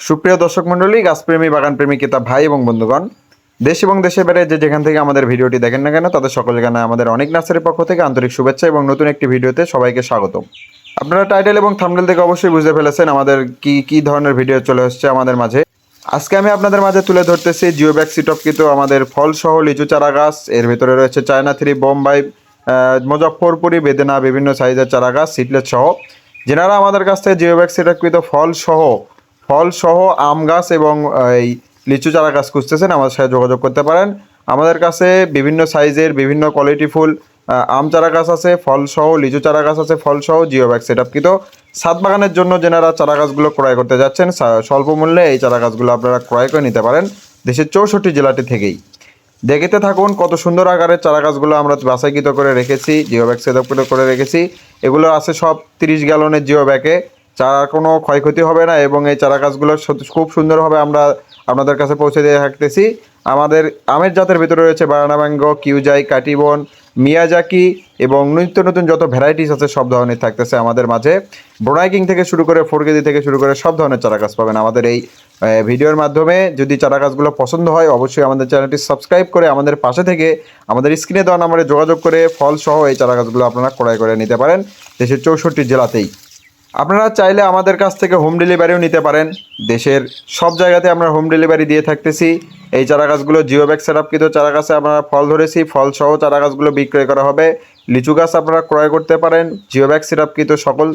সুপ্রিয় দর্শক মণ্ডলী, গাছপ্রেমী, বাগানপ্রেমী কিতাব ভাই এবং বন্ধুগণ, দেশ এবং দেশের বাইরে যে যেখান থেকে আমাদের ভিডিওটি দেখেন না কেন, তাদের সকল জানায় আমাদের অনেক নার্সারির পক্ষ থেকে আন্তরিক শুভেচ্ছা এবং নতুন একটি ভিডিওতে সবাইকে স্বাগত আপনারা টাইটেল এবং থাম্বনেল থেকে অবশ্যই বুঝতে ফেলেছেন আমাদের কি কি ধরনের ভিডিও চলে আসছে আমাদের মাঝে। আজকে আমি আপনাদের মাঝে তুলে ধরতেছি জিও ব্যাক্সিটপকৃত আমাদের ফলসহ লিচু চারা গাছ এর ভিতরে রয়েছে চায়না থ্রি, বোম্বাই মুজফ্ফরপুরি, বেদেনা, বিভিন্ন সাইজের চারা গাছ সিটলেট সহ। যেনারা আমাদের কাছ থেকে জিও ব্যাক্সিটপকৃত ফল সহ ফল সহ আম গাছ এবং এই লিচু চারা গাছ খুঁজতেছেন, আমাদের সাথে যোগাযোগ করতে পারেন। আমাদের কাছে বিভিন্ন সাইজের, বিভিন্ন কোয়ালিটি ফুল আম চারা গাছ আছে ফল সহ লিচু চারা গাছ আছে ফল সহ জিও ব্যাগ সেট কিন্তু সাত বাগানের জন্য যেনারা চারা গাছগুলো ক্রয় করতে যাচ্ছেন স্বল্প মূল্যে এই চারা গাছগুলো আপনারা ক্রয় করে নিতে পারেন দেশের চৌষট্টি জেলাটি থেকেই। দেখতে থাকুন কত সুন্দর আকারের চারা গাছগুলো আমরা বাছাইকৃত করে রেখেছি জিও ব্যাগ সেটআপ করে রেখেছি। এগুলো আছে সব তিরিশ গ্যালনের জিও ব্যাগে চারার কোনো ক্ষয়ক্ষতি হবে না এবং এই চারা গাছগুলো খুব সুন্দরভাবে আমরা আপনাদের কাছে পৌঁছে দিয়ে থাকতেছি। আমাদের আমের জাতের ভিতরে রয়েছে বারানা ম্যাঙ্গো কিউজাই কাটিবন মিয়াজাকি এবং নিত্য নতুন যত ভ্যারাইটিস আছে সব ধরনের থাকতেছে আমাদের মাঝে। ব্রোনাইকিং থেকে শুরু করে ফোর কেজি থেকে শুরু করে সব ধরনের চারা গাছ পাবেন আমাদের এই ভিডিওর মাধ্যমে। যদি চারা গাছগুলো পছন্দ হয় অবশ্যই আমাদের চ্যানেলটি সাবস্ক্রাইব করে আমাদের পাশে থেকে আমাদের স্ক্রিনে দেওয়া নাম্বারে যোগাযোগ করে ফলসহ এই চারা গাছগুলো আপনারা ক্রয় করে নিতে পারেন। দেশের চৌষট্টি জেলাতেই। আপনারা চাইলে আমাদের কাছ থেকে হোম ডেলিভারিও নিতে পারেন। দেশের সব জায়গাতে আমরা হোম ডেলিভারি দিয়ে থাকতেছি। এই চারা গাছগুলো জিও ব্যাগ সেট আপকৃত চারা গাছে আমরা ফল ধরেছি। ফল সহ চারা গাছগুলো বিক্রয় করা হবে। লিচু গাছ আপনারা ক্রয় করতে পারেন। জিও ব্যাগ সেট আপকৃত সকল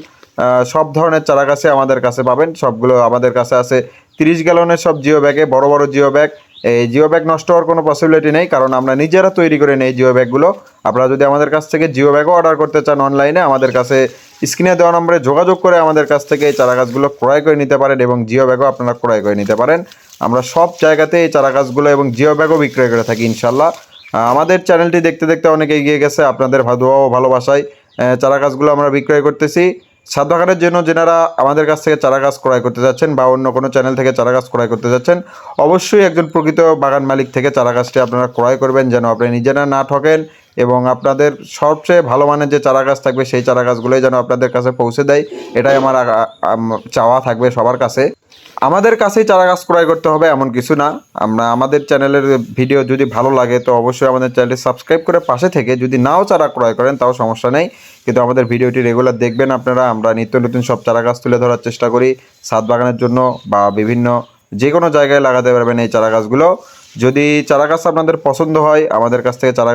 সব ধরনের চারা গাছে আমাদের কাছে পাবেন। সবগুলো আমাদের কাছে আছে। তিরিশ গ্যালনের সব জিও ব্যাগে বড় বড় জিও ব্যাগ এই জিও ব্যাগ নষ্ট হওয়ার কোনো পসিবিলিটি নেই কারণ আমরা নিজেরা তৈরি করে নেই জিও ব্যাগগুলো। আপনারা যদি আমাদের কাছ থেকে জিও ব্যাগও অর্ডার করতে চান অনলাইনে আমাদের কাছে স্ক্রিনে দেওয়া নম্বরে যোগাযোগ করে আমাদের কাছ থেকে এই চারা গাছগুলো ক্রয় করে নিতে পারেন এবং জিও ব্যাগও আপনারা ক্রয় করে নিতে পারেন। আমরা সব জায়গাতে এই চারা গাছগুলো এবং জিও ব্যাগও বিক্রয় করে থাকি ইনশাল্লাহ আমাদের চ্যানেলটি দেখতে দেখতে অনেকে এগিয়ে গেছে। আপনাদের ভাদুয়া ও ভালোবাসায় আহ, চারা গাছগুলো আমরা বিক্রয় করতেছি। সাত বাগানের জন্য যেনারা আমাদের কাছ থেকে চারা গাছ ক্রয় করতে যাচ্ছেন বা অন্য কোনো চ্যানেল থেকে চারা গাছ ক্রয় করতে যাচ্ছেন, অবশ্যই একজন প্রকৃত বাগান মালিক থেকে চারা গাছটি আপনারা ক্রয় করবেন যেন আপনি নিজেরা না ঠকেন এবং আপনাদের সবচেয়ে ভালো মানের যে চারা গাছ থাকবে সেই চারা গাছগুলোই যেন আপনাদের কাছে পৌঁছে দেয়। এটাই আমার চাওয়া থাকবে সবার কাছে। আমাদের কাছেই চারা গাছ ক্রয় করতে হবে, এমন কিছু না। আমরা আমাদের চ্যানেলের ভিডিও যদি ভালো লাগে, তো অবশ্যই আমাদের চ্যানেলটি সাবস্ক্রাইব করে পাশে থেকে যদি নাও চারা ক্রয় করেন, তাও সমস্যা নেই। কিন্তু আমাদের ভিডিওটি রেগুলার দেখবেন আপনারা। আমরা নিত্য নতুন সব চারা গাছ তুলে ধরার চেষ্টা করি ছাদ বাগানের জন্য বা বিভিন্ন যে কোনো জায়গায় লাগাতে পারবেন এই চারা গাছগুলো। যদি চারা গাছ আপনাদের পছন্দ হয়, আমাদের কাছ থেকে চারা